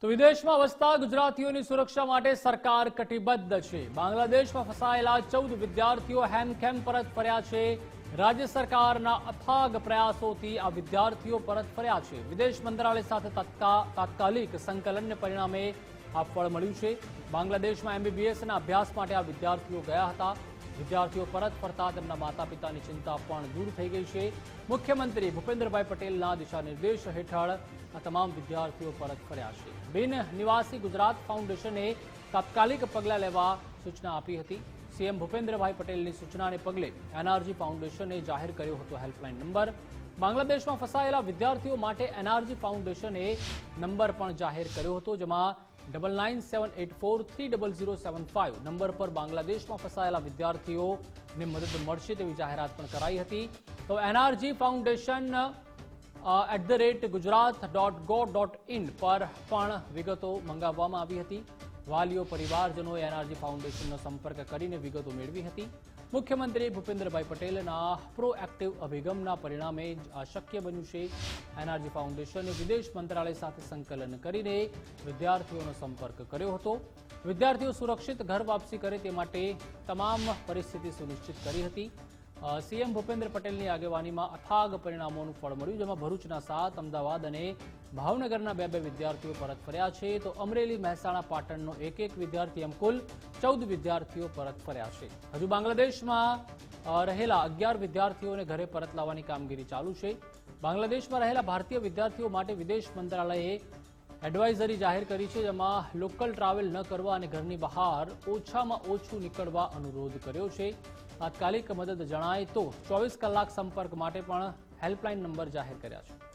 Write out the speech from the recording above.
તો વિદેશમાં વસતા ગુજરાતીઓની સુરક્ષા માટે સરકાર કટિબદ્ધ છે. બાંગ્લાદેશમાં ફસાયેલા ચૌદ વિદ્યાર્થીઓ હેમખેમ પરત ફર્યા છે. રાજ્ય સરકારના અથાગ પ્રયાસોથી આ વિદ્યાર્થીઓ પરત ફર્યા છે. વિદેશ મંત્રાલય સાથે તત્કા- તાત્કાલિક સંકલનને પરિણામે આ ફળ મળ્યું છે. બાંગ્લાદેશમાં એમબીબીએસના અભ્યાસ માટે આ વિદ્યાર્થીઓ ગયા હતા. વિદ્યાર્થીઓ પરત ફરતા તેમના માતા પિતાની ચિંતા પણ દૂર થઈ ગઈ છે. મુખ્યમંત્રી ભૂપેન્દ્રભાઈ પટેલના દિશા નિર્દેશ હેઠળ આ તમામ વિદ્યાર્થીઓ પરત ફર્યા છે. બિન નિવાસી ગુજરાત ફાઉન્ડેશને તાત્કાલિક પગલાં લેવા સૂચના આપી હતી. સીએમ ભૂપેન્દ્રભાઈ પટેલની સૂચનાને પગલે એનઆરજી ફાઉન્ડેશને જાહેર કર્યો હતો હેલ્પલાઇન નંબર. બાંગ્લાદેશમાં ફસાયેલા વિદ્યાર્થીઓ માટે એનઆરજી ફાઉન્ડેશને નંબર પણ જાહેર કર્યો હતો, જેમાં double nine seven eight four three double zero seven five number પર બાંગ્લાદેશમાં ફસાયેલા વિદ્યાર્થીઓને મદદ મળશે તેવી જાહેરાત પણ કરાઈ હતી. તો NRG foundation at the rate Gujarat dot gov dot in પર પણ વિગતો મંગાવવામાં આવી હતી. વાલીઓ, પરિવારજનોએ એનઆરજી ફાઉન્ડેશનનો સંપર્ક કરીને વિગતો મેળવી હતી. મુખ્યમંત્રી ભૂપેન્દ્રભાઈ પટેલના પ્રોએક્ટિવ અભિગમના પરિણામે જ આ શક્ય બન્યું છે. એનઆરજી ફાઉન્ડેશને વિદેશ મંત્રાલય સાથે સંકલન કરીને વિદ્યાર્થીઓનો સંપર્ક કર્યો હતો. વિદ્યાર્થીઓ સુરક્ષિત ઘર વાપસી કરે તે માટે તમામ પરિસ્થિતિ સુનિશ્ચિત કરી હતી. સીએમ ભૂપેન્દ્ર પટેલની આગેવાનીમાં અથાગ પરિણામોનું ફળ મળ્યું, જેમાં ભરૂચના સાત, અમદાવાદ અને ભાવનગરના બે બે વિદ્યાર્થીઓ પરત ફર્યા છે. તો અમરેલી, મહેસાણા, પાટણનો એક એક વિદ્યાર્થી એમ કુલ ચૌદ વિદ્યાર્થીઓ પરત ફર્યા છે. હજુ બાંગ્લાદેશમાં રહેલા અગિયાર વિદ્યાર્થીઓને ઘરે પરત લાવવાની કામગીરી ચાલુ છે. બાંગ્લાદેશમાં રહેલા ભારતીય વિદ્યાર્થીઓ માટે વિદેશ મંત્રાલયે એડવાઇઝરી જાહેર કરી છે, જેમાં લોકલ ટ્રાવેલ ન કરવા અને ઘરની બહાર ઓછામાં ઓછું નીકળવા અનુરોધ કર્યો છે. તાત્કાલિક મદદ જણાય તો ચોવીસ કલાક સંપર્ક માટે પણ હેલ્પલાઇન નંબર જાહેર કર્યા છે.